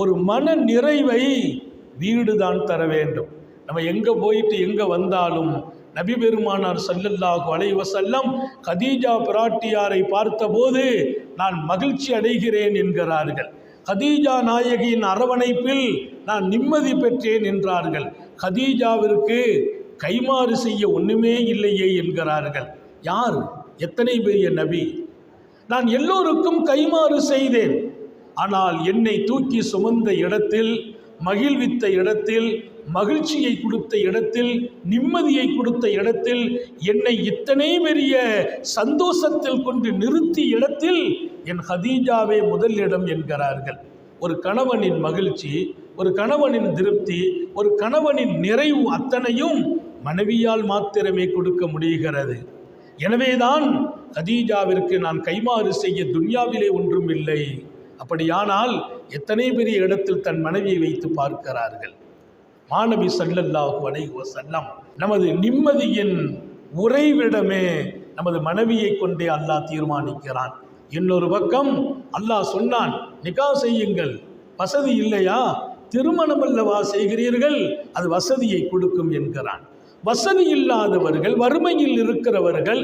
ஒரு மன நிறைவை வீடு தான் தர வேண்டும். நம்ம எங்கே போயிட்டு எங்கே வந்தாலும் நபி பெருமானார் சல்லல்லாஹு அலைஹி செல்லம் கதீஜா பிராட்டியாரை பார்த்தபோது நான் மகிழ்ச்சி அடைகிறேன் என்கிறார்கள். கதீஜா நாயகியின் அரவணைப்பில் நான் நிம்மதி பெற்றேன் என்றார்கள். கதீஜாவிற்கு கைமாறு செய்ய ஒன்றுமே இல்லையே என்கிறார்கள். யார்? எத்தனை பெரிய நபி? நான் எல்லோருக்கும் கைமாறு செய்தேன். ஆனால் என்னை தூக்கி சுமந்த இடத்தில் மகிழ்வித்த இடத்தில் மகிழ்ச்சியை கொடுத்த இடத்தில் நிம்மதியை கொடுத்த இடத்தில் என்னை இத்தனை பெரிய சந்தோஷத்தில் கொண்டு நிறுத்திய இடத்தில் என் ஹதீஜாவே முதல் இடம் என்கிறார்கள். ஒரு கணவனின் மகிழ்ச்சி ஒரு கணவனின் திருப்தி ஒரு கணவனின் நிறைவு அத்தனையும் மனைவியால் மாத்திரமே கொடுக்க முடிகிறது. எனவேதான் ஹதீஜாவிற்கு நான் கைமாறு செய்ய துன்யாவிலே ஒன்றும் இல்லை. அப்படியானால் எத்தனை பெரிய இடத்தில் தன் மனைவியை வைத்து பார்க்கிறார்கள்? மாணவி சல்லல்லாஹு அலைஹி செல்லம் நமது நிம்மதியின் உறைவிடமே நமது மனைவியை கொண்டே அல்லாஹ் தீர்மானிக்கிறான். இன்னொரு பக்கம் அல்லாஹ் சொன்னான் நிகா செய்யுங்கள். வசதி இல்லையா? திருமணம் அல்லவா செய்கிறீர்கள்? அது வசதியை கொடுக்கும் என்கிறான். வசதி இல்லாதவர்கள் வறுமையில் இருக்கிறவர்கள்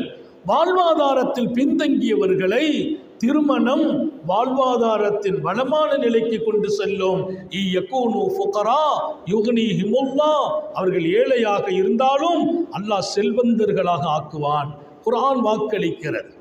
வாழ்வாதாரத்தில் பின்தங்கியவர்களை திருமணம் வாழ்வாதாரத்தின் வளமான நிலைக்கு கொண்டு செல்லும். ஹிமுல்லா அவர்கள் ஏழையாக இருந்தாலும் அல்லாஹ் செல்வந்தர்களாக ஆக்குவான். குரான் வாக்களிக்கிறது.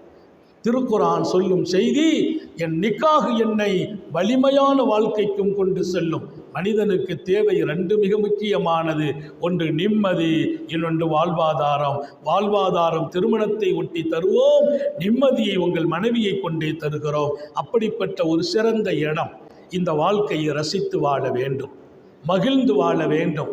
திருக்குரான் சொல்லும் செய்தி என் நிக்காக என்னை வலிமையான வாழ்க்கைக்கும் கொண்டு செல்லும். மனிதனுக்கு தேவை ரெண்டு மிக முக்கியமானது. ஒன்று நிம்மதி இன்னொன்று வாழ்வாதாரம். வாழ்வாதாரம் திருமணத்தை ஒட்டி தருவோம். நிம்மதியை உங்கள் மனைவியை கொண்டே தருகிறோம். அப்படிப்பட்ட ஒரு சிறந்த இடம். இந்த வாழ்க்கையை ரசித்து வாழ வேண்டும். மகிழ்ந்து வாழ வேண்டும்.